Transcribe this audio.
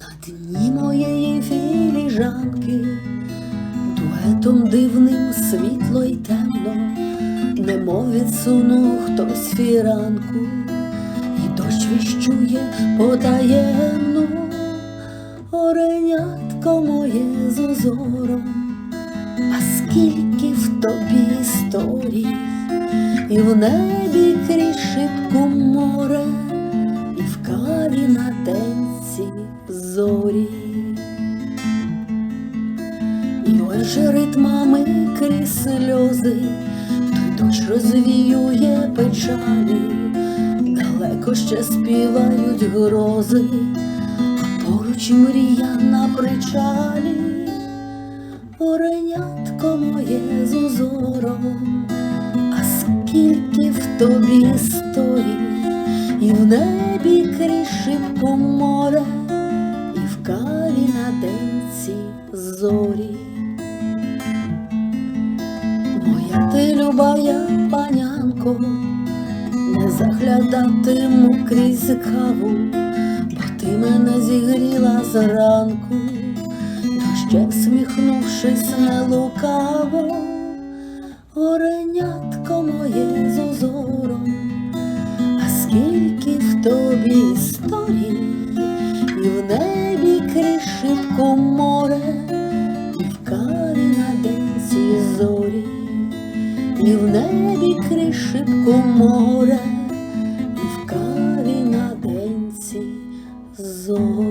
На дні моєї філіжанки дуетом дивним світло й темно, немов відсунув хтось фіранку, і дощ віщує потаємно, оренятко моє з узором, а скільки в тобі і в небі крізь шибку море, і в каві на денці зорі. І же ритмами крізь сльози, той дощ розвіює печалі, далеко ще співають грози, а поруч мрія на причалі, оренятко моє з скільки в тобі історій, і в небі крізь шибку море, і в каві на денці зорі. Моя ти любая панянко, не заглядатиму крізь каву, бо ти мене зігріла зранку, то ще всміхнувшись не лукаво, оренятко моє історії, і в небі кришитку море, і в карі на денці зорі, і в небі кришитку море, і в карі на денці зорі.